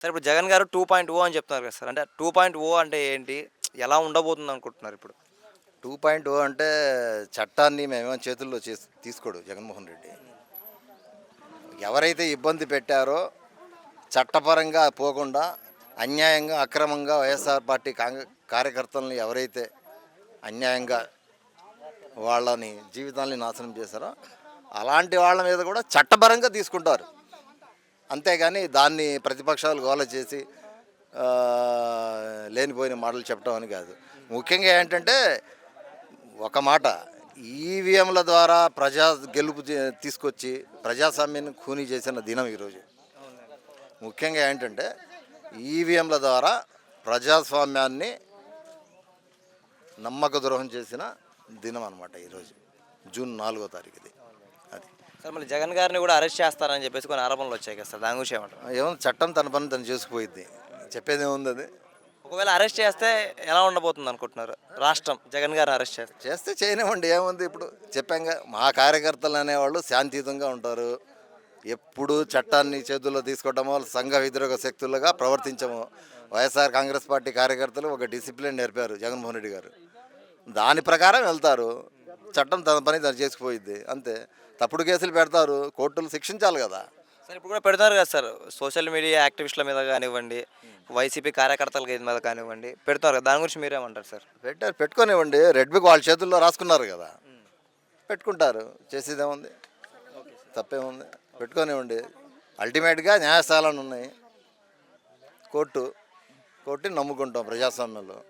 Sir ఇప్పుడు జగన్ గారు two point ఓ అని చెప్తున్నారు కదా సార్. అంటే టూ పాయింట్ ఓ అంటే ఏంటి? ఎలా ఉండబోతుంది అనుకుంటున్నారు ఇప్పుడు? టూ పాయింట్ ఓ అంటే చట్టాన్ని మేమేమో చేతుల్లో చేసి తీసుకోడు జగన్మోహన్ రెడ్డి. ఎవరైతే ఇబ్బంది పెట్టారో చట్టపరంగా పోకుండా అన్యాయంగా అక్రమంగా వైఎస్ఆర్ పార్టీ కాంగ్రె కార్యకర్తలను ఎవరైతే అన్యాయంగా వాళ్ళని జీవితాన్ని నాశనం చేశారో అలాంటి వాళ్ళ మీద కూడా చట్టపరంగా తీసుకుంటారు. అంతేగాని దాన్ని ప్రతిపక్షాలు గోల చేసి లేనిపోయిన మాటలు చెప్పడం అని కాదు. ముఖ్యంగా ఏంటంటే ఒక మాట ఈవీఎంల ద్వారా ప్రజా గెలుపు తీసుకొచ్చి ప్రజాస్వామ్యాన్ని ఖూనీ చేసిన దినం ఈరోజు. ముఖ్యంగా ఏంటంటే ఈవీఎంల ద్వారా ప్రజాస్వామ్యాన్ని నమ్మక ద్రోహం చేసిన దినం అనమాట ఈరోజు జూన్ నాలుగో తారీఖుది. సార్ మళ్ళీ జగన్ గారిని కూడా అరెస్ట్ చేస్తారని చెప్పేసి కొన్ని ఆరోపణలు వచ్చాయి కదా సార్ దాని గురించి ఏమంటారు ఏమో చట్టం తన పని తను చేసుకుపోయింది చెప్పేది ఏముంది అది? ఒకవేళ అరెస్ట్ చేస్తే ఎలా ఉండబోతుంది అనుకుంటున్నారు? రాష్ట్రం జగన్ గారిని అరెస్ట్ చేస్తే? చేస్తే చేయనివ్వండి ఏముంది ఇప్పుడు? చెప్పాంగా మా కార్యకర్తలు అనేవాళ్ళు శాంతియుతంగా ఉంటారు. ఎప్పుడు చట్టాన్ని చేతుల్లో తీసుకోవటమో సంఘ వ్యతిరేక శక్తులుగా ప్రవర్తించము. వైఎస్ఆర్ కాంగ్రెస్ పార్టీ కార్యకర్తలు ఒక డిసిప్లిన్ నేర్పారు జగన్మోహన్ రెడ్డి గారు. దాని ప్రకారం వెళ్తారు. చట్టం తన పని తను చేసుకుపోయిద్ది. అంతే. తప్పుడు కేసులు పెడతారు. కోర్టులు శిక్షించాలి కదా. సార్ ఇప్పుడు కూడా పెడతారు కదా సార్. సోషల్ మీడియా యాక్టివిస్టుల మీద కానివ్వండి వైసీపీ కార్యకర్తల మీద కానివ్వండి పెడతారు కదా. దాని గురించి మీరేమంటారు సార్? పెట్టారు. పెట్టుకోనివ్వండి. రెడ్ బుక్ వాళ్ళ చేతుల్లో రాసుకున్నారు కదా. పెట్టుకుంటారు. చేసేదేముంది? తప్పేముంది? పెట్టుకోనివ్వండి. అల్టిమేట్గా న్యాయస్థానాలు ఉన్నాయి. కోర్టు కోర్టుని నమ్ముకుంటాం ప్రజాస్వామ్యంలో.